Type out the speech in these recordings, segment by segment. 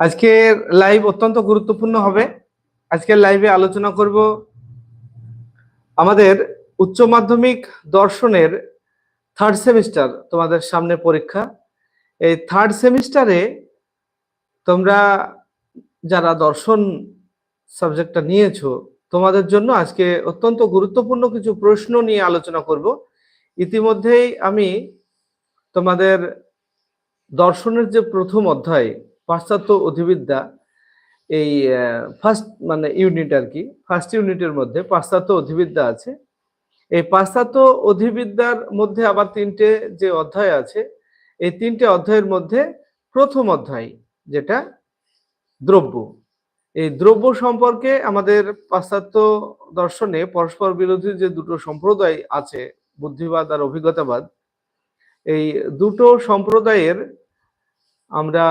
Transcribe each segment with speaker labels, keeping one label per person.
Speaker 1: আজকের লাইভ অত্যন্ত গুরুত্বপূর্ণ হবে। আজকের লাইভে আলোচনা করব আমাদের উচ্চ মাধ্যমিক দর্শনের থার্ড সেমিস্টার তোমাদের সামনে পরীক্ষা। এই থার্ড সেমিস্টারে তোমরা যারা দর্শন সাবজেক্টটা নিয়েছো, তোমাদের জন্য আজকে অত্যন্ত গুরুত্বপূর্ণ কিছু প্রশ্ন নিয়ে আলোচনা করব। ইতিমধ্যেই আমি তোমাদের দর্শনের যে প্রথম অধ্যায় পাশ্চাত্য অধিবিদ্যা এই ফার্স্ট মানে ইউনিট আর কি ফার্স্ট ইউনিটের মধ্যে পাশ্চাত্য অধিবিদ্যা আছে। এই পাশ্চাত্য অধিবিদ্যার মধ্যে আবার তিনটে যে অধ্যায় আছে, এই তিনটে অধ্যায়ের মধ্যে প্রথম অধ্যায় যেটা দ্রব্য। এই দ্রব্য সম্পর্কে আমাদের পাশ্চাত্য দর্শনে পরস্পর বিরোধী যে দুটো সম্প্রদায় আছে, বুদ্ধিবাদ আর অভিজ্ঞতাবাদ, এই দুটো সম্প্রদায়ের আমরা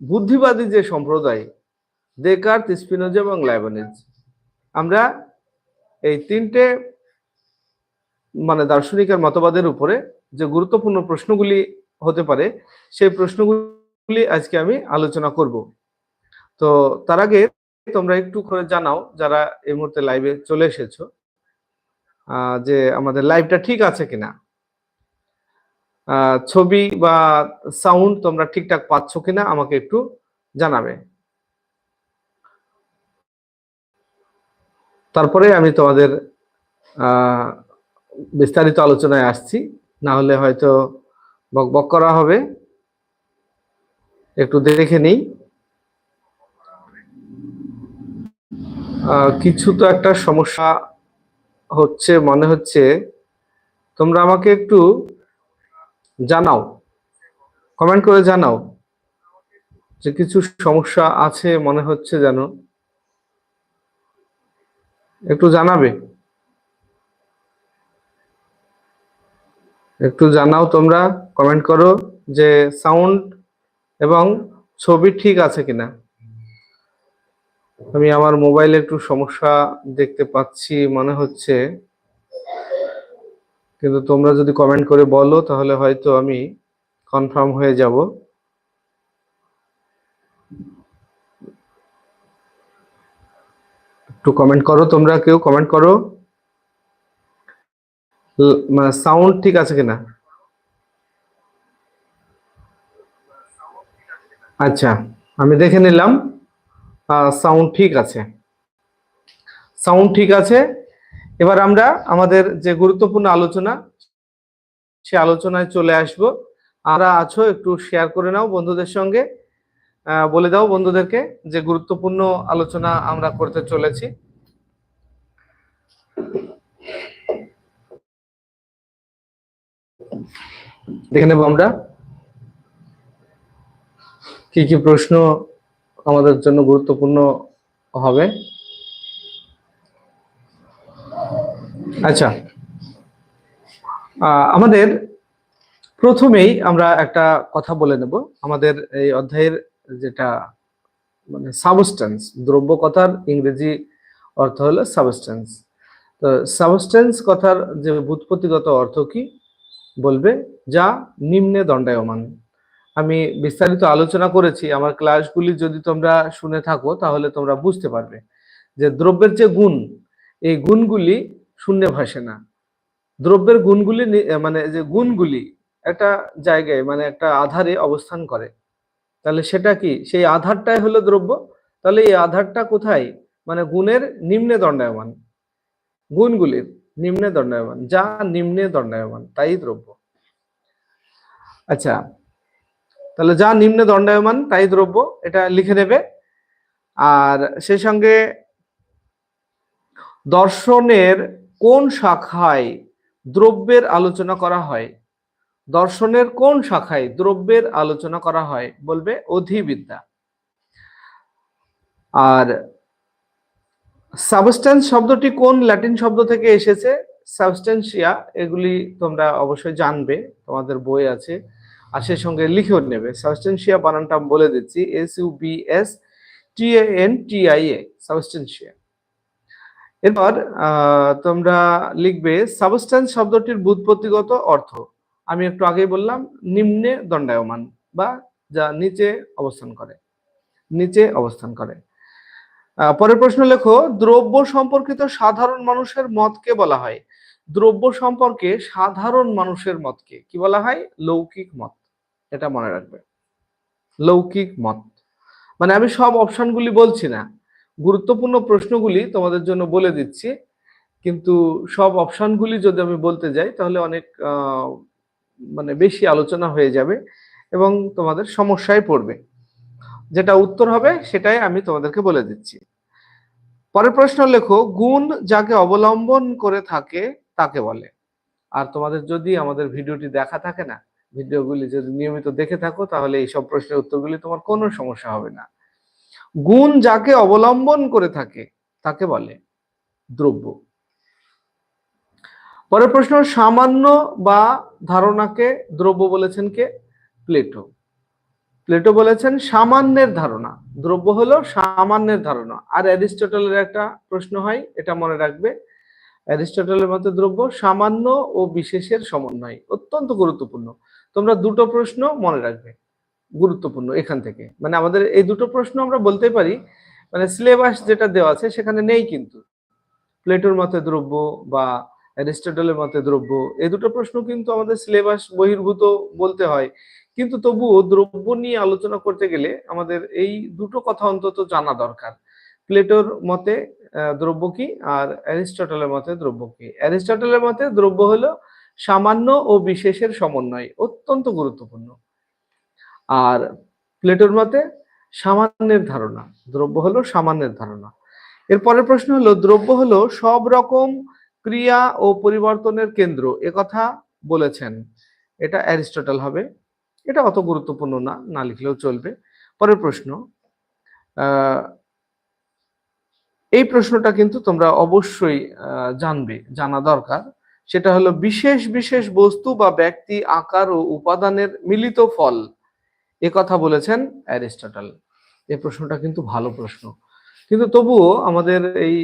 Speaker 1: বুদ্ধিবাদী যে সম্প্রদায় দেকার্ত স্পিনোজ এবং লাইবানিজ আমরা এই তিনটে মানে দার্শনিকের মতবাদের উপরে যে গুরুত্বপূর্ণ প্রশ্নগুলি হতে পারে, সেই প্রশ্নগুলি আজকে আমি আলোচনা করব। তো তার আগে তোমরা একটু করে জানাও যারা এই মুহূর্তে লাইভে চলে এসেছ যে আমাদের লাইভটা ঠিক আছে কিনা। ছবি বা সাউন্ড তোমরা ঠিকঠাক পাচ্ছ কিনা আমাকে একটু জানাবে। তারপরে আমি তোমাদের বিস্তারিত আলোচনায় আসছি। না হলে হয়তো বক বক করা হবে। একটু দেখে নিই। কিছু তো একটা সমস্যা হচ্ছে, মনে হচ্ছে। তোমরা আমাকে একটু জানাও। কমেন্ট করে জানাও যে কিছু সমস্যা আছে, মনে হচ্ছে যেন। একটু জানাবে? একটু জানাও তোমরা কমেন্ট করো যে সাউন্ড এবং ছবি ঠিক আছে কিনা। আমি আমার মোবাইলে একটু সমস্যা দেখতে পাচ্ছি, মনে হচ্ছে। কিন্তু তোমরা যদি কমেন্ট করে বলো, তাহলে হয়তো আমি কনফার্ম হয়ে যাব। একটু কমেন্ট করো তোমরা কেউ কমেন্ট করো। সাউন্ড ঠিক আছে কিনা? আচ্ছা আমি দেখে নিলাম। সাউন্ড ঠিক আছে। সাউন্ড ঠিক আছে। এবার আমরা আমাদের যে গুরুত্বপূর্ণ আলোচনা, সে আলোচনায় চলে আসব। আমরা আছো, একটু শেয়ার করে নাও বন্ধুদের সঙ্গে। বলে দাও বন্ধুদেরকে যে গুরুত্বপূর্ণ আলোচনা আমরা করতে চলেছি। দেখে নেব আমরা। কি কি প্রশ্ন আমাদের জন্য গুরুত্বপূর্ণ হবে? আচ্ছা। আমাদের প্রথমেই আমরা একটা কথা বলে নেব। আমাদের এই অধ্যায়ের যেটা মানে সাবস্টেন্স দ্রব্য কথার ইংরেজি অর্থ হলো সাবস্টেন্স তো সাবস্টেন্স কথার যে বুৎপত্তিগত অর্থ কি বলবে? যা নিম্নে দণ্ডায়মান। আমি বিস্তারিত আলোচনা করেছি। আমার ক্লাসগুলি যদি তোমরা শুনে থাকো, তাহলে তোমরা বুঝতে পারবে যে দ্রব্যের যে গুণ, এই গুণগুলি শূন্যে ভাসে না। দ্রব্যের গুণগুলি মানে যে গুণগুলি একটা জায়গায় মানে একটা আধারে অবস্থান করে। তাহলে সেটা কি? সেই আধারটাই হলো দ্রব্য। তাহলে এই আধারটা কোথায়? মানে গুণের নিম্নে দণ্ডায়মান। গুণগুলির নিম্নে দণ্ডায়মান। যা নিম্নে দণ্ডায়মান, তাই দ্রব্য। আচ্ছা তাহলে যা নিম্নে দণ্ডায়মান, তাই দ্রব্য, এটা লিখে নেবে। আর সেই সঙ্গে দর্শনের কোন শাখায় দ্রব্যের আলোচনা করা হয়? দর্শনের কোন শাখায় দ্রব্যের আলোচনা করা হয়? বলবে অধিবিদ্যা। আর সাবস্টেন্স শব্দটি কোন ল্যাটিন শব্দ থেকে এসেছে? সাবস্টেন্সিয়া এগুলি তোমরা অবশ্যই জানবে, তোমাদের বই আছে। আর সেই সঙ্গে লিখেও নেবে। সাবস্টেন্সিয়া বানানটা বলে দিচ্ছি S U B S T N T I A substantia এরপর তোমরা লিখবে সাবস্টেন্স শব্দটির বুৎপত্তিগত অর্থ। আমি একটু আগেই বললাম, নিম্নে দণ্ডায়মান বা যা নিচে অবস্থান করে। নিচে অবস্থান করে। পরের প্রশ্ন লেখো, দ্রব্য সম্পর্কিত সাধারণ মানুষের মতকে বলা হয়। দ্রব্য সম্পর্কে সাধারণ মানুষের মতকে কি বলা হয়? লৌকিক মত। এটা মনে রাখবে। লৌকিক মত। মানে আমি সব অপশনগুলি বলছি না। গুরুত্বপূর্ণ প্রশ্নগুলি তোমাদের জন্য বলে দিচ্ছি। কিন্তু সব অপশানগুলি যদি আমি বলতে যাই, তাহলে অনেক মানে বেশি আলোচনা হয়ে যাবে এবং তোমাদের সমস্যায় পড়বে। যেটা উত্তর হবে, সেটাই আমি তোমাদেরকে বলে দিচ্ছি। পরের প্রশ্ন লেখো, গুণ যাকে অবলম্বন করে থাকে, তাকে বলে। আর তোমাদের যদি আমাদের ভিডিওটি দেখা থাকে না, ভিডিওগুলি যদি নিয়মিত দেখে থাকো, তাহলে এই সব প্রশ্নের উত্তরগুলি তোমার কোনো সমস্যা হবে না। গুণ যাকে অবলম্বন করে থাকে, তাকে বলে দ্রব্য। পরের প্রশ্ন, সামান্য বা ধারণাকে দ্রব্য বলেছেন কে? প্লেটো। প্লেটো বলেছেন, সামান্যের ধারণা। দ্রব্য হলো সামান্যের ধারণা। আর অ্যারিস্টটলের একটা প্রশ্ন হয়, এটা মনে রাখবে। অ্যারিস্টটলের মতে দ্রব্য সামান্য ও বিশেষের সমন্বয়, অত্যন্ত গুরুত্বপূর্ণ। তোমরা দুটো প্রশ্ন মনে রাখবে। গুরুত্বপূর্ণ এখান থেকে। মানে আমাদের এই দুটো প্রশ্ন আমরা বলতে পারি মানে সিলেবাস যেটা দেওয়া আছে সেখানে নেই কিন্তু। প্লেটোর মতে দ্রব্য বা অ্যারিস্টটলের মতে দ্রব্য, এই দুটো প্রশ্ন কিন্তু আমাদের সিলেবাস বহির্ভূত বলতে হয়। কিন্তু তবুও দ্রব্য নিয়ে আলোচনা করতে গেলে আমাদের এই দুটো কথা অন্তত জানা দরকার। প্লেটোর মতে দ্রব্য কি আর অ্যারিস্টটলের মতে দ্রব্য কি? অ্যারিস্টটলের মতে দ্রব্য হলো সামান্য ও বিশেষের সমন্বয়, অত্যন্ত গুরুত্বপূর্ণ। আর প্লেটোর মতে সামান্যের ধারণা, দ্রব্য হলো সামান্যের ধারণা। এর পরের প্রশ্ন হলো, দ্রব্য হলো সব রকম ক্রিয়া ও পরিবর্তনের কেন্দ্র কথা বলেছেন। এটা অ্যারিস্টটল হবে। এটা অত গুরুত্বপূর্ণ না না লিখলেও চলবে। পরের প্রশ্ন এই প্রশ্নটা কিন্তু তোমরা অবশ্যই জানবে, জানা দরকার। সেটা হলো বিশেষ বিশেষ বস্তু বা ব্যক্তি, আকার ও উপাদানের মিলিত ফল। এ কথা বলেছেন অ্যারিস্টটল। এই প্রশ্নটা কিন্তু ভালো প্রশ্ন। কিন্তু তবুও আমাদের এই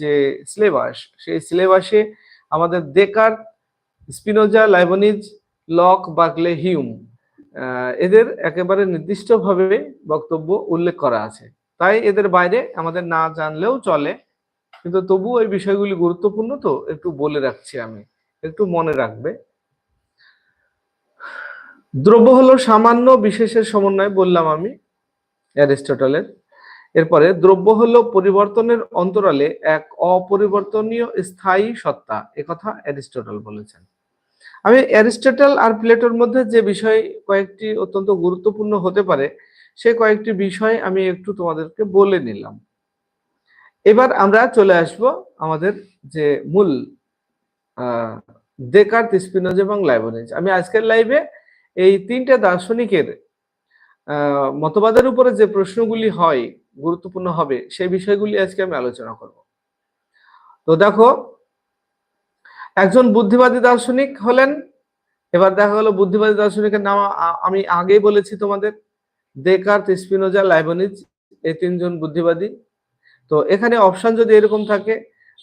Speaker 1: যে সিলেবাস, সেই সিলেবাসে আমাদের Descartes, Spinoza, Leibniz, Locke, Berkeley, Hume এদের একেবারে নির্দিষ্টভাবে বক্তব্য উল্লেখ করা আছে। তাই এদের বাইরে আমাদের না জানলেও চলে। কিন্তু তবুও এই বিষয়গুলি গুরুত্বপূর্ণ তো একটু বলে রাখছি আমি। একটু মনে রাখবে। দ্রব্য হলো সামান্য বিশেষের সমন্বয় বললাম আমি, অ্যারিস্টটলের। এরপরে দ্রব্য হলো পরিবর্তনের অন্তরালে এক অপরিবর্তনীয় স্থায়ী সত্তা একথা অ্যারিস্টটল বলেছেন। আমি অ্যারিস্টটল আর প্লেটোর মধ্যে যে বিষয় কয়েকটি অত্যন্ত গুরুত্বপূর্ণ হতে পারে, সে কয়েকটি বিষয় আমি একটু তোমাদেরকে বলে নিলাম। এবার আমরা চলে আসব আমাদের যে মূল দেকার্ত স্পিনোজ এবং লাইবনিজ। আমি আজকের লাইভে এই তিনটে দার্শনিকের মতবাদের উপরে যে প্রশ্নগুলি হয় গুরুত্বপূর্ণ হবে, সেই বিষয়গুলি আজকে আমি আলোচনা করব। তো দেখো, একজন বুদ্ধিবাদী দার্শনিক হলেন, এবার দেখা গেল বুদ্ধিবাদী দার্শনিকের নাম আমি আগেই বলেছি তোমাদের দেকার্ত স্পিনোজা লাইবনিজ এই তিনজন বুদ্ধিবাদী। তো এখানে অপশন যদি এরকম থাকে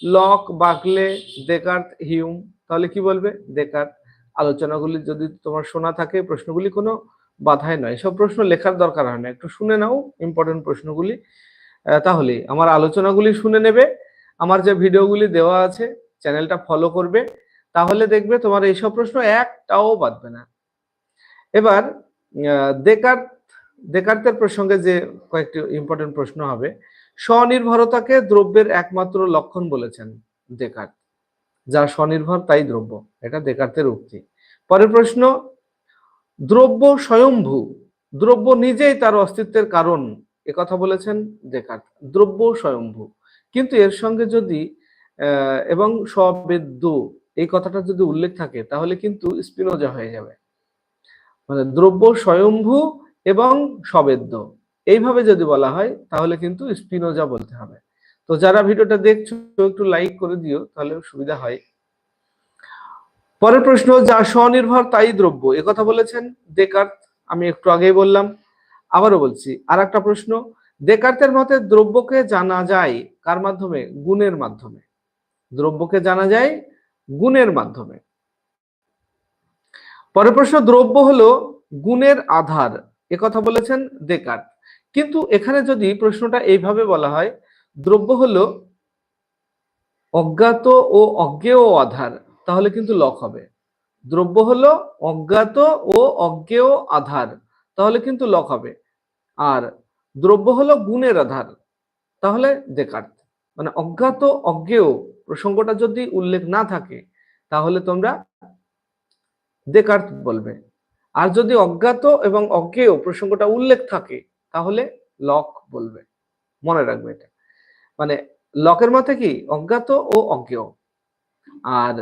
Speaker 1: লক বাকলে দেকার্ত হিউম তাহলে কি বলবে? দেকার্ত আলোচনাগুলি যদি তোমার শোনা থাকে প্রশ্নগুলি কোনো বাধাই নয়। সব প্রশ্ন লেখার দরকার হয় না। একটু শুনে নাও ইম্পর্টেন্ট প্রশ্নগুলি। তাহলে আমার আলোচনাগুলি শুনে নেবে। আমার যে ভিডিওগুলি দেওয়া আছে চ্যানেলটা ফলো করবে। তাহলে দেখবে তোমার এইসব প্রশ্ন একটাও বাদবে না। এবার আহ, দেকার্ত দেকার্তের প্রসঙ্গে যে কয়েকটি ইম্পর্টেন্ট প্রশ্ন হবে। স্বনির্ভরতাকে দ্রব্যের একমাত্র লক্ষণ বলেছেন দেকার্ত যা স্বনির্ভর, তাই দ্রব্য। এটা দেকার্তের উক্তি। পরের প্রশ্ন, দ্রব্য স্বয়ম্ভু। দ্রব্য নিজেই তার অস্তিত্বের কারণ কথা বলেছেন দেকার্ত দ্রব্য স্বয়ম্ভু। কিন্তু এর সঙ্গে যদি এবং সবেদ্য এই কথাটা যদি উল্লেখ থাকে, তাহলে কিন্তু স্পিনোজা হয়ে যাবে। মানে দ্রব্য স্বয়ম্ভু এবং সবেদ্য এইভাবে যদি বলা হয়, তাহলে কিন্তু স্পিনোজা বলতে হবে। তো যারা ভিডিওটা দেখছ, একটু লাইক করে দিও, তাহলে সুবিধা হয়। পরের প্রশ্ন, যা স্বনির্ভর তাই দ্রব্য। কথা বলেছেন দেকার্ত আমি একটু আগেই বললাম, আবারও বলছি আর একটা প্রশ্ন দেকার্তের মতে দ্রব্যকে জানা যায় কার মাধ্যমে? গুণের মাধ্যমে। দ্রব্যকে জানা যায় গুণের মাধ্যমে। পরের প্রশ্ন, দ্রব্য হলো গুণের আধার। কথা বলেছেন দেকার্ত কিন্তু এখানে যদি প্রশ্নটা এইভাবে বলা হয় দ্রব্য হলো অজ্ঞাত ও অজ্ঞেয় আধার, তাহলে কিন্তু লক হবে। দ্রব্য হলো অজ্ঞাত ও অজ্ঞেয় আধার, তাহলে কিন্তু লক হবে। আর দ্রব্য হলো গুণের আধার, তাহলে দেকার্ত মানে অজ্ঞাত অজ্ঞেয় প্রসঙ্গটা যদি উল্লেখ না থাকে, তাহলে তোমরা দেকার্ত বলবে। আর যদি অজ্ঞাত এবং অজ্ঞেয় প্রসঙ্গটা উল্লেখ থাকে, তাহলে লক বলবে। মনে রাখবে এটা। মানে লকের মতে কি? অজ্ঞাত ও অজ্ঞেয়। আর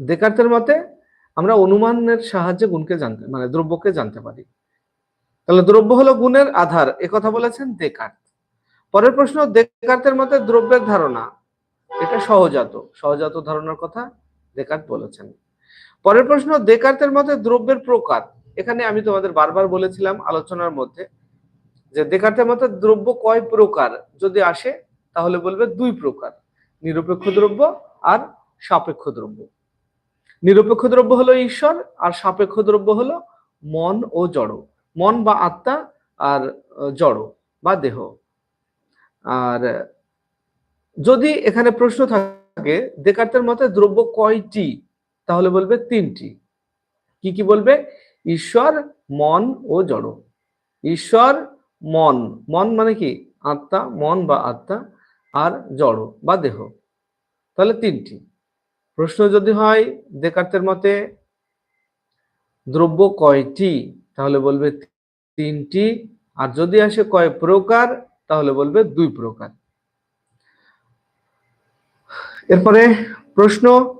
Speaker 1: দেকার্তের মতে আমরা অনুমানের সাহায্যে গুণকে জানতে মানে দ্রব্যকে জানতে পারি। তাহলে দ্রব্য হলো গুণের আধার কথা বলেছেন দেকার্ত। পরের প্রশ্ন, দেকার্তের মতে দ্রব্যের ধারণা, এটা সহজাত সহজাত ধারণার কথা দেকার্ত বলেছেন। পরের প্রশ্ন, দেকার্তের মতে দ্রব্যের প্রকার, এখানে আমি তোমাদের বারবার বলেছিলাম আলোচনার মধ্যে যে দেকার্তের মতে দ্রব্য কয় প্রকার? যদি আসে, তাহলে বলবে দুই প্রকার। নিরপেক্ষ দ্রব্য আর সাপেক্ষ দ্রব্য। নিরপেক্ষ দ্রব্য হলো ঈশ্বর, আর সাপেক্ষ দ্রব্য হলো মন ও জড়। মন বা আত্মা আর জড় বা দেহ। আর, যদি এখানে প্রশ্ন থাকে দেকার্তের মতে দ্রব্য কয়টি? তাহলে বলবে তিনটি। কি কি বলবে? ঈশ্বর, মন ও জড়। ঈশ্বর মন। মন মানে কি? আত্মা, মন বা আত্মা আর জড় বা দেহ। তাহলে তিনটি। প্রশ্ন যদি হয় দেকার্তের মতে, দ্রব্য কয়টি? তাহলে বলবে তিনটি। আর যদি আসে কয় প্রকার, তাহলে বলবে দুই প্রকার। এরপরে প্রশ্ন,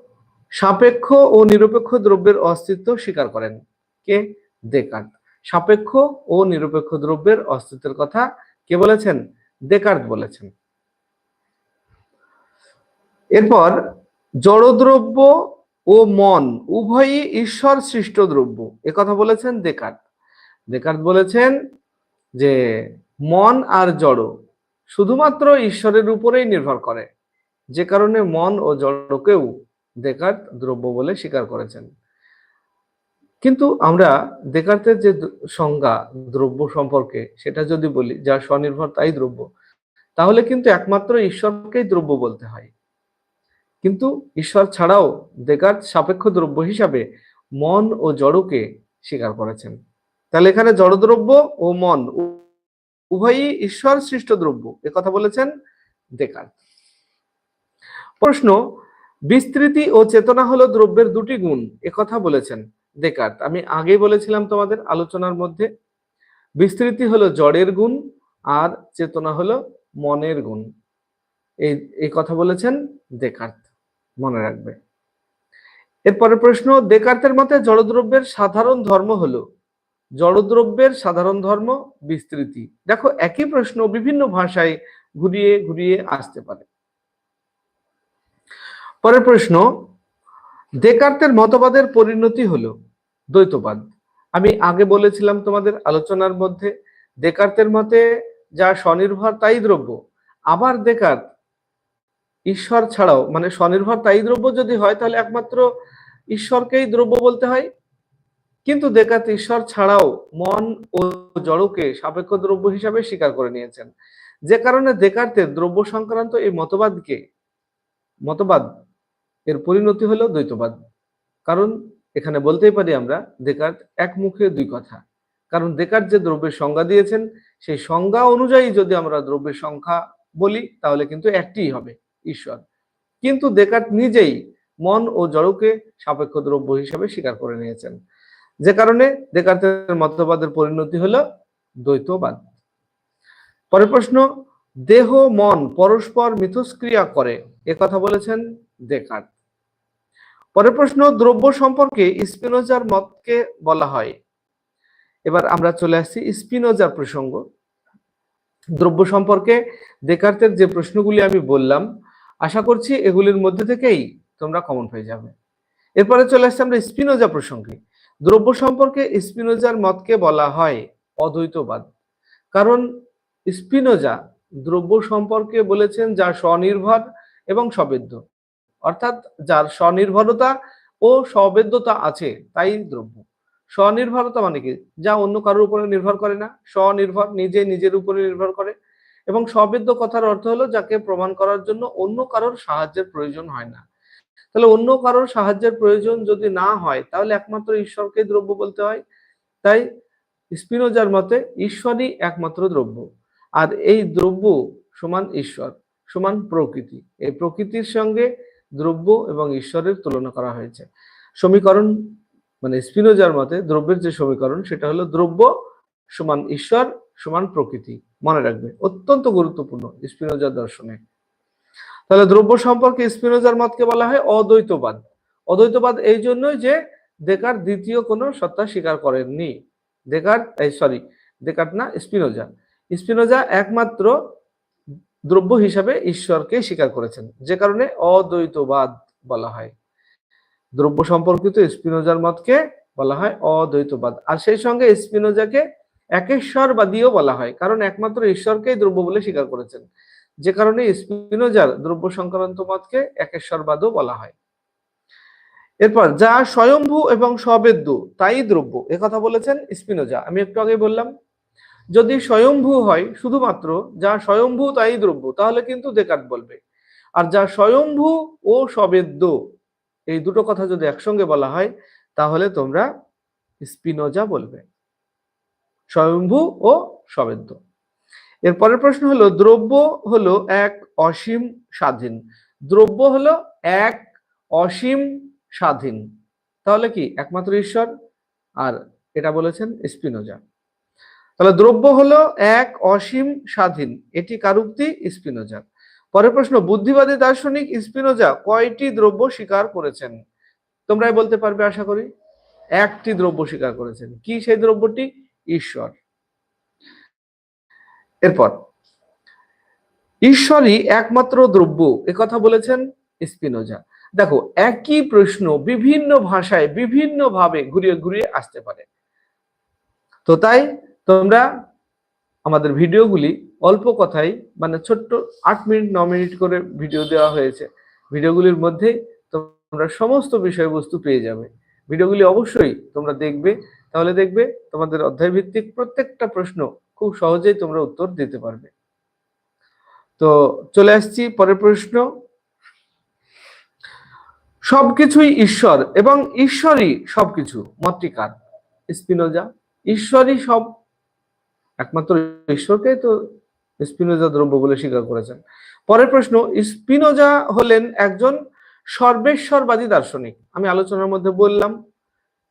Speaker 1: সাপেক্ষ ও নিরপেক্ষ দ্রব্যের অস্তিত্ব স্বীকার করেন কে? দেকার্ত সাপেক্ষ ও নিরপেক্ষ দ্রব্যের অস্তিত্বের কথা কে বলেছেন? দেকার্ত বলেছেন। এরপর, জড়দ্রব্য ও মন উভয়ই ঈশ্বর সৃষ্ট দ্রব্য। কথা বলেছেন দেকার্ত দেকার্ত বলেছেন যে মন আর জড় শুধুমাত্র ঈশ্বরের উপরেই নির্ভর করে। যে কারণে মন ও জড়কেও দেকার্ত দ্রব্য বলে স্বীকার করেছেন। কিন্তু আমরা দেকার্তের যে সংজ্ঞা, দ্রব্য সম্পর্কে, সেটা যদি বলি, যা স্বনির্ভর তাই দ্রব্য, তাহলে কিন্তু একমাত্র ঈশ্বরকেই দ্রব্য বলতে হয়। কিন্তু ঈশ্বর ছাড়াও দেকার্ত সাপেক্ষ দ্রব্য হিসাবে মন ও জড়কে স্বীকার করেছেন। তাহলে এখানে জড়দ্রব্য ও মন উভয়ই ঈশ্বর সৃষ্ট দ্রব্য কথা বলেছেন দেকার্ত প্রশ্ন, বিস্তৃতি ও চেতনা হলো দ্রব্যের দুটি গুণ কথা বলেছেন। দেকার্ত আমি আগেই বলেছিলাম তোমাদের আলোচনার মধ্যে, বিস্তৃতি হলো জড়ের গুণ আর চেতনা হলো মনের গুণ। এই এই কথা বলেছেন দেকার্ত মনে রাখবে। এরপরে প্রশ্ন দেকার্তের মতে জড়দ্রব্যের সাধারণ ধর্ম হলো? জড়দ্রব্যের সাধারণ ধর্ম বিস্তৃতি। দেখো, একই প্রশ্ন বিভিন্ন ভাষায় ঘুরিয়ে ঘুরিয়ে আসতে পারে। পরের প্রশ্ন দেকার্তের মতবাদের পরিণতি হলো? দ্বৈতবাদ। আমি আগে বলেছিলাম তোমাদের আলোচনার মধ্যে দেকার্তের মতে যা স্বনির্ভর তাই দ্রব্য, আবার দেকার ঈশ্বর ছাড়াও মানে স্বনির্ভর তাই দ্রব্য যদি হয় তাহলে একমাত্র ঈশ্বরকেই দ্রব্য বলতে হয়। কিন্তু দেকার্ত ঈশ্বর ছাড়াও মন ও জড়কে সাপেক্ষ দ্রব্য হিসাবে স্বীকার করে নিয়েছেন। যে কারণে দেকার্তের দ্রব্য সংক্রান্ত এই মতবাদকে, মতবাদ এর পরিণতি হলো দ্বৈতবাদ। কারণ এখানে বলতেই পারি আমরা দেকার্ত এক মুখে দুই কথা। কারণ দেকার্ত যে দ্রব্যের সংজ্ঞা দিয়েছেন, সেই সংজ্ঞা অনুযায়ী যদি আমরা দ্রব্যের সংখ্যা বলি, তাহলে কিন্তু একটিই হবে, ঈশ্বর। কিন্তু দেকার্ত নিজেই মন ও জড়কে সাপেক্ষ দ্রব্য হিসাবে স্বীকার করে নিয়েছেন। যে কারণে দেকার্তের মতবাদের পরিণতি হলো দ্বৈতবাদ। পরের প্রশ্ন, দেহ, মন পরস্পর মিথস্ক্রিয়া করে কথা বলেছেন দেকার্ত। পরের প্রশ্ন, দ্রব্য সম্পর্কে স্পিনোজার মতকে বলা হয়। এবার আমরা চলে আসছি স্পিনোজার প্রসঙ্গ। দ্রব্য সম্পর্কে দেকার্তের যে প্রশ্নগুলি আমি বললাম, আশা করছি এগুলির মধ্যে থেকেই তোমরা কমন হয়ে যাবে। এরপরে চলে আসছে আমরা স্পিনোজা প্রসঙ্গে। দ্রব্য সম্পর্কে স্পিনোজার মতকে বলা হয় অদ্বৈতবাদ। কারণ স্পিনোজা দ্রব্য সম্পর্কে বলেছেন যা স্বনির্ভর এবং সবেদ্য অর্থাৎ যার স্বনির্ভরতা ও সবেদ্যতা আছে, তাই দ্রব্য। স্বনির্ভরতা মানে কি? যা অন্য কারোর উপরে নির্ভর করে না, স্বনির্ভর, নিজে নিজের উপরে নির্ভর করে এবং সবেদ্য কথার অর্থ হলো যাকে প্রমাণ করার জন্য অন্য কারোর সাহায্যের প্রয়োজন হয় না। তাহলে অন্য কারোর সাহায্যের প্রয়োজন যদি না হয়, তাহলে একমাত্র ঈশ্বরকে দ্রব্য বলতে হয়। তাই স্পিনোজার মতে ঈশ্বরই একমাত্র দ্রব্য। আর এই দ্রব্য সমান ঈশ্বর, সমান প্রকৃতি। এই প্রকৃতির সঙ্গে দ্রব্য এবং ঈশ্বরের তুলনা করা হয়েছে। সমীকরণ মানে স্পিনোজার মতে দ্রব্যের যে সমীকরণ, সেটা হলো দ্রব্য সমান ঈশ্বর সমান প্রকৃতি। মনে রাখবে, অত্যন্ত গুরুত্বপূর্ণ স্পিনোজার দর্শনে। তাহলে দ্রব্য সম্পর্কে স্পিনোজার মতকে বলা হয় অদ্বৈতবাদ। অদ্বৈতবাদ এই জন্যই যে দেকার দ্বিতীয় কোনো সত্তা স্বীকার করেননি। দেকার সরি দেকার না স্পিনোজা স্পিনোজা একমাত্র দ্রব্য হিসাবে ঈশ্বরকে স্বীকার করেছেন, যে কারণে অদ্বৈতবাদ বলা হয়। দ্রব্য সম্পর্কিত স্পিনোজার মতকে বলা হয় অদ্বৈতবাদ, আর সেই সঙ্গে স্পিনোজাকে একেশ্বরবাদীও বলা হয়, কারণ একমাত্র ঈশ্বরকেই দ্রব্য বলে স্বীকার করেছেন। যে কারণে স্পিনোজার দ্রব্য সংক্রান্ত মতকে একেশ্বরবাদও বলা হয়। এরপর, যা স্বয়ম্ভু এবং সবেদ্য, তাই দ্রব্য কথা বলেছেন স্পিনোজা। আমি একটু আগে বললাম যদি স্বয়ম্ভু হয়, শুধুমাত্র যা স্বয়ম্ভু তাই দ্রব্য, তাহলে কিন্তু দেকাত বলবে। আর যা স্বয়ম্ভু ও সবেদ্য, এই দুটো কথা যদি একসঙ্গে বলা হয়, তাহলে তোমরা স্পিনোজা বলবে। স্বয়ম্ভু ও সবেদ্য। এরপরের প্রশ্ন হলো, দ্রব্য হলো এক অসীম স্বাধীন। দ্রব্য হলো এক অসীম স্বাধীন। তাহলে কি একমাত্র ঈশ্বর? আর এটা বলেছেন স্পিনোজা। তাহলে দ্রব্য হলো এক, অসীম, স্বাধীন। এটি কারুক্তি স্পিনোজার পরের প্রশ্ন, বুদ্ধিবাদী দার্শনিক স্পিনোজা কয়টি দ্রব্য স্বীকার করেছেন? তোমরাই বলতে পারবে, আশা করি। একটি দ্রব্য স্বীকার করেছেন। কি সেই দ্রব্যটি? ঈশ্বর। এরপর, ঈশ্বরই একমাত্র দ্রব্য কথা বলেছেন স্পিনোজা। দেখো, একই প্রশ্ন বিভিন্ন ভাষায় বিভিন্ন ভাবে ঘুরিয়ে ঘুরিয়ে আসতে পারে। তো তাই তোমরা আমাদের ভিডিওগুলি অল্প কথাই মানে ছোট্ট আট মিনিট, ন মিনিট করে ভিডিও দেওয়া হয়েছে। ভিডিওগুলির মধ্যে তোমরা সমস্ত বিষয়বস্তু পেয়ে যাবে। ভিডিওগুলি অবশ্যই তোমরা দেখবে। তাহলে দেখবে তোমাদের অধ্যায় ভিত্তিক প্রত্যেকটা প্রশ্ন খুব সহজেই তোমরা উত্তর দিতে পারবে। তো চলে আসছি পরের প্রশ্ন। সবকিছুই ঈশ্বর এবং ঈশ্বরই সবকিছু মত্রিকার স্পিনোজা। ঈশ্বরই সব একমাত্র ঈশ্বরকে তো স্পিনোজা দ্রব্য বলে স্বীকার করেছেন। পরের প্রশ্ন, স্পিনোজা হলেন একজন সর্বেশ্বরবাদী দার্শনিক। আমি আলোচনার মধ্যে বললাম,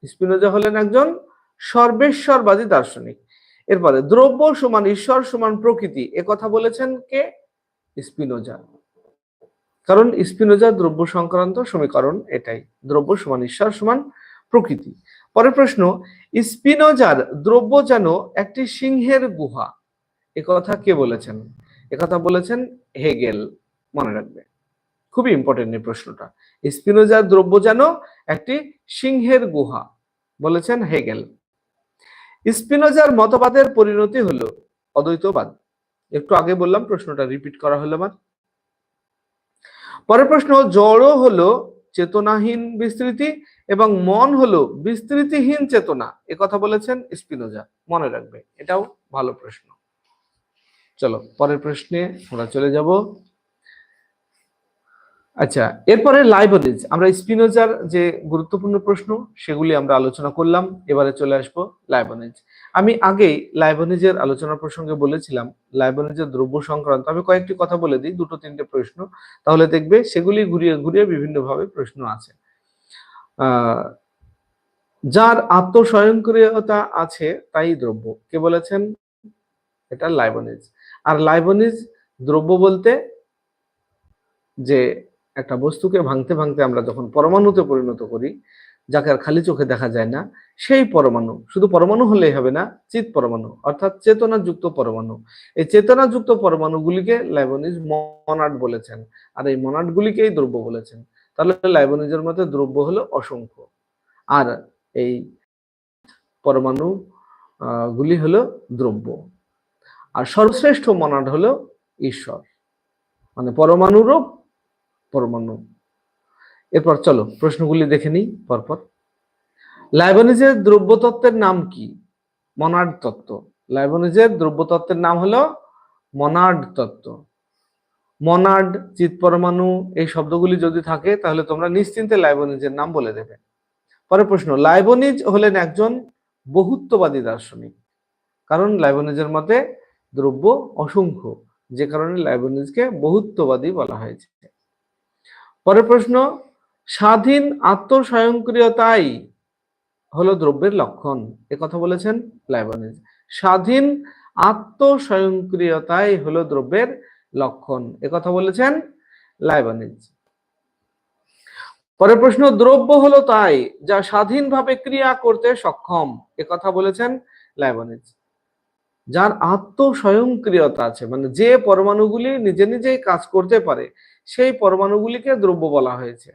Speaker 1: স্পিনোজা হলেন একজন সর্বেশ্বরবাদী দার্শনিক। এরপরে, দ্রব্য সমান ঈশ্বর সমান প্রকৃতি, এ কথা বলেছেন কে? স্পিনোজা। কারণ স্পিনোজা দ্রব্য সংক্রান্ত সমীকরণ এটাই, দ্রব্য সমান ঈশ্বর সমান প্রকৃতি। পরের প্রশ্ন, স্পিনোজার দ্রব্য যেন একটি সিংহের গুহা। কথা কে বলেছেন? কথা বলেছেন হেগেল। মনে রাখবে। খুবই ইম্পর্টেন্ট এই প্রশ্নটা। স্পিনোজার দ্রব্য যেন একটি সিংহের গুহা, বলেছেন হেগেল। স্পিনোজার মতবাদের পরিণতি হলো অদ্বৈতবাদ। একটু আগে বললাম, প্রশ্নটা রিপিট করা হলো আমার। পরের প্রশ্ন জড় হলো চেতনাহীন বিস্তৃতি এবং মন হলো বিস্তৃতিহীন চেতনা। এ কথা বলেছেন স্পিনোজা। মনে রাখবে, এটাও ভালো প্রশ্ন। চলো, পরের প্রশ্নে আমরা চলে যাব। আচ্ছা এরপরে লাইবনিজ আমরা স্পিনোজার যে গুরুত্বপূর্ণ প্রশ্ন, সেগুলি আমরা আলোচনা করলাম, এবারে চলে আসব লাইবনিজ আমি আগেই লাইবনিজের আলোচনা প্রসঙ্গে বলেছিলাম লাইবনিজের দ্রব্য সংক্রান্ত, আমি কয়েকটি কথা বলে দিই, দুটো তিনটে প্রশ্ন, তাহলে দেখবে সেগুলি ঘুরিয়ে ঘুরিয়ে বিভিন্নভাবে প্রশ্ন আছে। যার আত্মস্বয়ংক্রিয়তা আছে, তাই দ্রব্য। কে বলেছেন? এটা লাইবনিজ আর লাইবনিজ দ্রব্য বলতে যে একটা বস্তুকে ভাঙতে ভাঙতে আমরা যখন পরমাণুতে পরিণত করি, যাকে আর খালি চোখে দেখা যায় না, সেই পরমাণু, শুধু পরমাণু হলেই হবে না, চিত পরমাণু, অর্থাৎ চেতনাযুক্ত পরমাণু। এই চেতনাযুক্ত পরমাণুগুলিকে লাইবনিজ মনাট বলেছেন, আর এই মনাটগুলিকেই দ্রব্য বলেছেন। তাহলে লাইবনিজের মধ্যে দ্রব্য হলো অসংখ্য। আর এই পরমাণু গুলি হলো দ্রব্য। আর সর্বশ্রেষ্ঠ মনাট হলো ঈশ্বর। মানে পরমাণুরও পরমাণু। এরপর চলো, প্রশ্নগুলি দেখে নিই পরপর। লাইবনিজের দ্রব্যতত্ত্বের নাম কি? মনার্ড তত্ত্ব। লাইবনিজের দ্রব্যতত্ত্বের নাম হলো মনার্ড তত্ত্ব। মনার্ড চিত পরমাণু, এই শব্দগুলি যদি থাকে, তাহলে তোমরা নিশ্চিন্তে লাইবনিজের নাম বলে দেবে। পরের প্রশ্ন, লাইবনিজ হলেন একজন বহুত্ববাদী দার্শনিক। কারণ লাইবনিজের মতে দ্রব্য অসংখ্য, যে কারণে লাইবনিজকে বহুত্ববাদী বলা হয়েছে। পরের প্রশ্ন, স্বাধীন আত্মস্বয়ংক্রিয়তাই হলো দ্রব্যের লক্ষণ। কথা বলেছেন লাইবনিজ। স্বাধীন আত্মস্বয়ংক্রিয়তাই হলো দ্রব্যের লক্ষণ। কথা বলেছেন লাইবনিজ। পরের প্রশ্ন, দ্রব্য হলো তাই যা স্বাধীনভাবে ক্রিয়া করতে সক্ষম। কথা বলেছেন লাইবনিজ। যার আত্মস্বয়ংক্রিয়তা আছে মানে যে পরমাণুগুলি নিজে নিজেই কাজ করতে পারে সেই পরমাণুগুলিকে দ্রব্য বলা হয়েছে।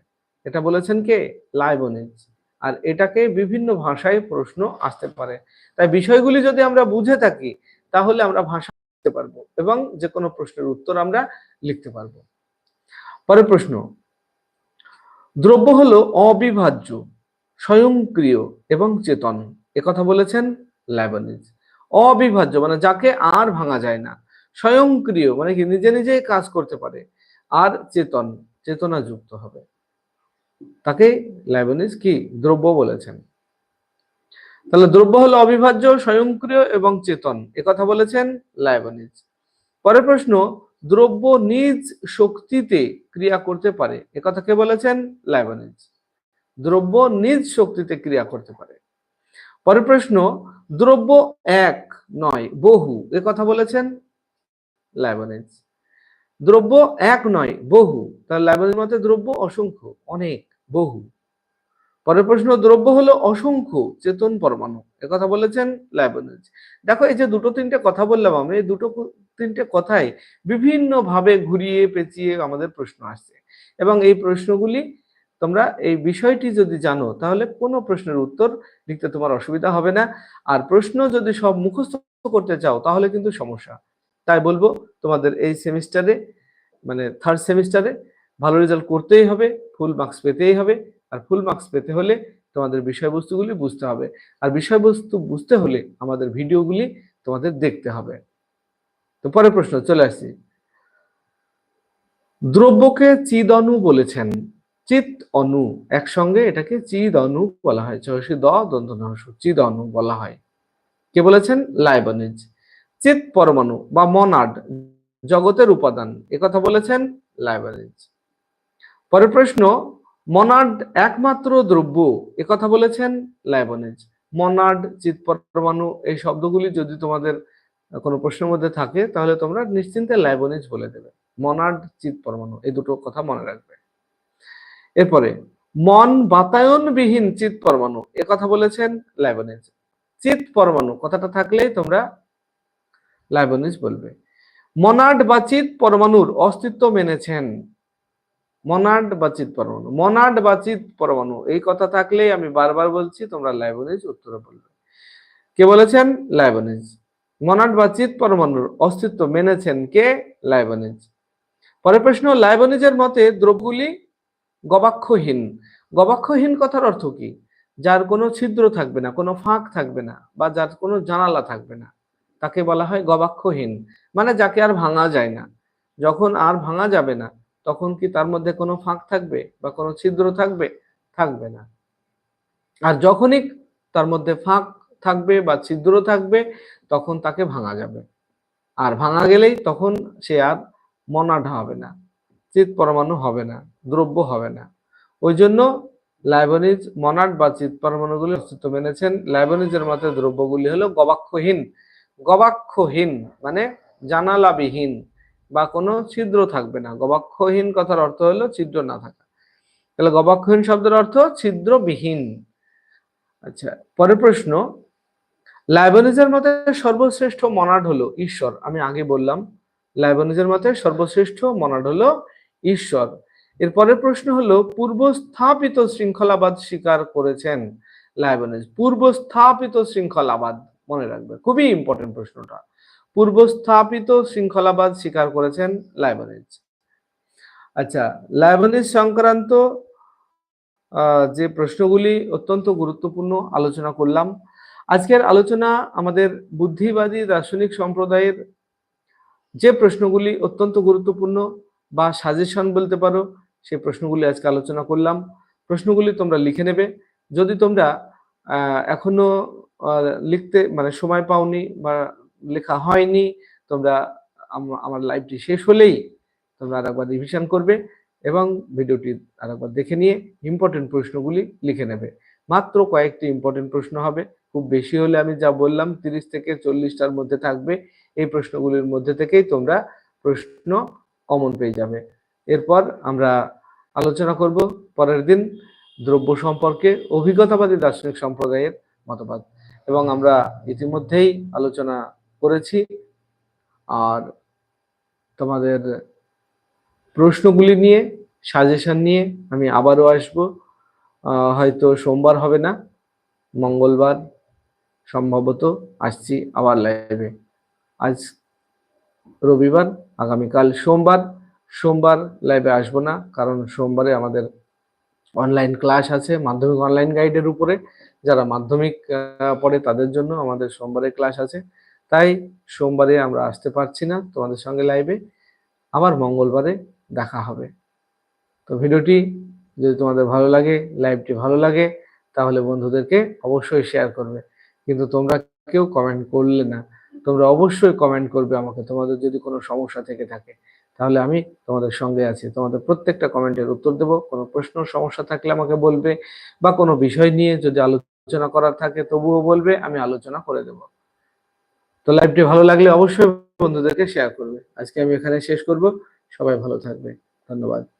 Speaker 1: এটা বলেছেন কে? লাইবনিজ। আর এটাকে বিভিন্ন ভাষায় প্রশ্ন আসতে পারে। তাই বিষয়গুলি যদি আমরা বুঝে থাকি, তাহলে আমরা ভাষা লিখতে পারব এবং যে কোনো প্রশ্নের উত্তর আমরা লিখতে পারব। পরের প্রশ্ন। দ্রব্য হলো অবিভাজ্য, স্বয়ংক্রিয় এবং চেতন। কথা বলেছেন ল্যাবনিজ অবিভাজ্য মানে যাকে আর ভাঙা যায় না। স্বয়ংক্রিয় মানে কি? নিজে নিজেই কাজ করতে পারে। আর চেতন চেতনা যুক্ত হবে। তাকে ল্যাবনিজ কি? দ্রব্য বলেছেন। তাহলে দ্রব্য হলো অবিভাজ্য, স্বয়ংক্রিয় এবং চেতন। কথা বলেছেন লাইবনিজ পরের প্রশ্ন, দ্রব্য নিজ শক্তিতে ক্রিয়া করতে পারে। কথা কে বলেছেন? লাইবনিজ দ্রব্য নিজ শক্তিতে ক্রিয়া করতে পারে। পরের প্রশ্ন, দ্রব্য এক নয়, বহু। কথা বলেছেন লাইবনিজ দ্রব্য এক নয়, বহু। তার লাইবনিজ মতে দ্রব্য অসংখ্য, অনেক, বহু। পরের প্রশ্ন, দ্রব্য হলো অসংখ্য, চেতন পরমাণু। কথা বলেছেন লাইবনিজ দেখো, এই যে দুটো তিনটে কথা বললাম আমি এই দুটো তিনটে কথাই বিভিন্ন ভাবে ঘুরিয়ে পেঁচিয়ে আমাদের প্রশ্ন আসছে। এবং এই প্রশ্নগুলি তোমরা এই বিষয়টি যদি জানো, তাহলে কোনো প্রশ্নের উত্তর লিখতে তোমার অসুবিধা হবে না। আর প্রশ্ন যদি সব মুখস্থ করতে চাও, তাহলে কিন্তু সমস্যা। তাই বলব তোমাদের এই সেমিস্টারে মানে থার্ড সেমিস্টারে ভালো রেজাল্ট করতেই হবে ফুল মার্কস পেতেই হবে, আর ফুল মার্কস পেতে হলে তোমাদের বিষয়বস্তুগুলি বুঝতে হবে। আর বিষয়বস্তু বুঝতে হলে আমাদের ভিডিওগুলি তোমাদের দেখতে হবে। তো পরের প্রশ্ন, চলে আসছি দ্রব্যকে চিদ চিদনু বলেছেন। চিত অনু, একসঙ্গে এটাকে চিদ অনু বলা হয়। চহসি দ চিদ অনু বলা হয়। কে বলেছেন? লাইবনিজ চিত পরমাণু বা মনাড জগতের উপাদান। কথা বলেছেন লাইবনিজ পরের প্রশ্ন, মনাড একমাত্র দ্রব্য? কথা বলেছেন লাইবনিজ মনাড চিত পরমাণু, এই শব্দগুলি যদি তোমাদের কোনো প্রশ্নের মধ্যে থাকে, তাহলে তোমরা নিশ্চিন্তে লাইবনিজ বলে দেবে। মনাড চিত পরমাণু, এই দুটো কথা মনে রাখবে। এরপরে, মন বাতায়নবিহীন চিত পরমাণু কথা বলেছেন লাইবনিজ চিত পরমাণু, কথাটা থাকলেই তোমরা লাইবনিজ বলবে। মনাড বাচিত পরমাণুর অস্তিত্ব মেনেছেন। মনাড বাচিত পরমাণু মনাড বাচিত পরমাণু এই কথা থাকলেই আমি বারবার বলছি, তোমরা লাইবনিজ উত্তরে বলবে। কে বলেছেন? লাইবনিজ মনাড বাচিত পরমাণুর অস্তিত্ব মেনেছেন কে? লাইবনিজ পরের প্রশ্ন লাইবনিজের মতে দ্রব্যগুলি গবাক্ষহীন। গবাক্ষহীন কথার অর্থ কি? যার কোনো ছিদ্র থাকবে না, কোনো ফাঁক থাকবে না, বা যার কোনো জানালা থাকবে না। তাকে বলা হয়? গবাক্ষহীন। মানে যাকে আর ভাঙা যায় না। যখন আর ভাঙা যাবে না, তখন কি তার মধ্যে কোনো ফাঁক থাকবে বা কোনো ছিদ্র থাকবে? থাকবে না। আর যখনই তার মধ্যে ফাঁক থাকবে বা ছিদ্র থাকবে, তখন তাকে ভাঙা যাবে। আর ভাঙা গেলেই তখন সে আর মনাঢা হবে না চিত পরমাণু হবে না, দ্রব্য হবে না। ওই জন্য লাইবনিজ মনাট বা চিত পরমাণুগুলি অস্তিত্ব মেনেছেন। লাইবনিজের মতে দ্রব্যগুলি হলো গবাক্ষহীন। গবাক্ষহীন মানে জানালাবিহীন বা কোনো ছিদ্র থাকবে না। গবাক্ষহীন কথার অর্থ হলো ছিদ্র না থাকা। তাহলে গবাক্ষহীন শব্দের অর্থ ছিদ্রবিহীন। আচ্ছা পরের প্রশ্ন, লাইবনিজের মতে সর্বশ্রেষ্ঠ মনাড হলো ঈশ্বর। আমি আগে বললাম, লাইবনিজের মতে সর্বশ্রেষ্ঠ মনাড হলো ঈশ্বর। এর পরের প্রশ্ন হলো পূর্ব স্থাপিত শৃঙ্খলাবাদ স্বীকার করেছেন লাইবনিজ। পূর্ব স্থাপিত শৃঙ্খলাবাদ। মনে রাখবে। খুবই ইম্পর্টেন্ট প্রশ্নটা। পূর্বস্থাপিত শৃঙ্খলাবাদ স্বীকার করেছেন লাইবনিজ আচ্ছা লাইবনিজ সংক্রান্ত যে প্রশ্নগুলি অত্যন্ত গুরুত্বপূর্ণ আলোচনা করলাম। আজকের আলোচনা আমাদের বুদ্ধিবাদী দার্শনিক সম্প্রদায়ের যে প্রশ্নগুলি অত্যন্ত গুরুত্বপূর্ণ বা সাজেশন বলতে পারো সেই প্রশ্নগুলি আজকে আলোচনা করলাম। প্রশ্নগুলি তোমরা লিখে নেবে। যদি তোমরা এখনও লিখতে মানে সময় পাওনি বা লেখা হয়নি, তোমরা আমার লাইভটি শেষ হলেই তোমরা আরেকবার রিভিশন করবে এবং ভিডিওটি আরেকবার দেখে নিয়ে ইম্পর্টেন্ট প্রশ্নগুলি লিখে নেবে। মাত্র কয়েকটি ইম্পর্টেন্ট প্রশ্ন হবে, খুব বেশি হলে আমি যা বললাম তিরিশ থেকে চল্লিশটার মধ্যে থাকবে, এই প্রশ্নগুলির মধ্যে থেকেই তোমরা প্রশ্ন কমন পেয়ে যাবে। এরপর আমরা আলোচনা করব পরের দিন দ্রব্য সম্পর্কে অভিজ্ঞতাবাদী দার্শনিক সম্প্রদায়ের মতবাদ। এবং আমরা ইতিমধ্যেই আলোচনা করেছি। আর তোমাদের প্রশ্নগুলি নিয়ে সাজেশন নিয়ে আমি আবারও আসব। হয়তো সোমবার হবে না, মঙ্গলবার সম্ভবত আসছি আবার লাইভে আজ রবিবার, আগামীকাল সোমবার। সোমবার লাইভে আসব না, কারণ সোমবারে আমাদের অনলাইন ক্লাস আছে, মাধ্যমিক অনলাইন গাইডের উপরে। যারা মাধ্যমিক পড়ে তাদের জন্য আমাদের সোমবারে ক্লাস আছে। তাই সোমবারে আমরা আসতে পারছি না তোমাদের সঙ্গে লাইভে আবার মঙ্গলবারে দেখা হবে। তো ভিডিওটি যদি তোমাদের ভালো লাগে লাইভটি ভালো লাগে, তাহলে বন্ধুদেরকে অবশ্যই শেয়ার করবে। কিন্তু তোমরা কেউ কমেন্ট করলে না। তোমরা অবশ্যই কমেন্ট করবে আমাকে। তোমাদের যদি কোনো সমস্যা থেকে থাকে তাহলে আমি তোমাদের সঙ্গে আছি। তোমাদের প্রত্যেকটা কমেন্টের উত্তর দেব। কোনো প্রশ্ন, সমস্যা থাকলে আমাকে বলবে বা কোনো বিষয় নিয়ে যদি আলোচনা করার থাকে তবুও বলবে, আমি আলোচনা করে দেব। তো লাইভটি ভালো লাগলে অবশ্যই বন্ধুদেরকে শেয়ার করবে। আজকে আমি এখানে শেষ করব। সবাই ভালো থাকবে। ধন্যবাদ।